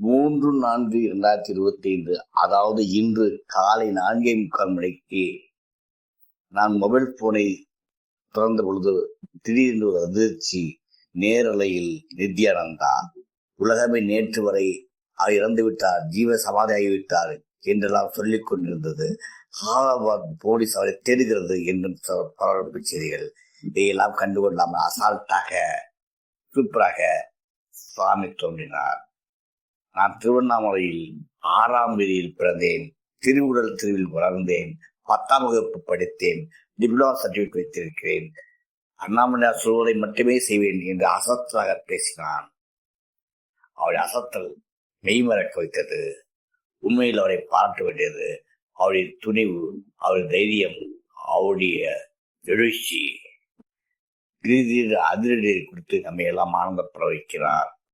மூன்று நான்கு இரண்டாயிரத்தி இருபத்தி ஐந்து அதாவது இன்று காலை நான்கே முக்கால் மணிக்கு நான் மொபைல் போனை திறந்த பொழுது திடீரென்று ஒரு அதிர்ச்சி நேரலையில் நித்யானந்தா உலகமே நேற்று வரை இறந்துவிட்டார் ஜீவ சமாதி ஆகிவிட்டார் என்றெல்லாம் சொல்லிக் கொண்டிருந்தது. ஹாலாபாத் போலீஸ் அவரை தேடுகிறது என்றும் பரபரப்பு செய்திகள். இதையெல்லாம் கண்டுகொள்ளாமல் அசால்ட்டாக சூப்பராக சுவாமி தோன்றினார். நான் திருவண்ணாமலையில் ஆறாம் வீதியில் பிறந்தேன். திருவுடல் திருவில் வளர்ந்தேன். பத்தாம் வகுப்பு படித்தேன். டிப்ளமா சர்டிபிகேட் வைத்திருக்கிறேன். அண்ணாமலையார் சொல்வதை மட்டுமே செய்வேன் என்று அசத்தலாக பேசினான். அவருடைய அசத்தல் மெய்மறக்க வைத்தது. உண்மையில் அவரை பாராட்ட வேண்டியது. அவருடைய துணிவு அவருடைய தைரியம் அவருடைய எழுச்சி. திடீர் அதிரடி கொடுத்து நம்மை எல்லாம் ஆனந்தப்பட வைக்கிறார்.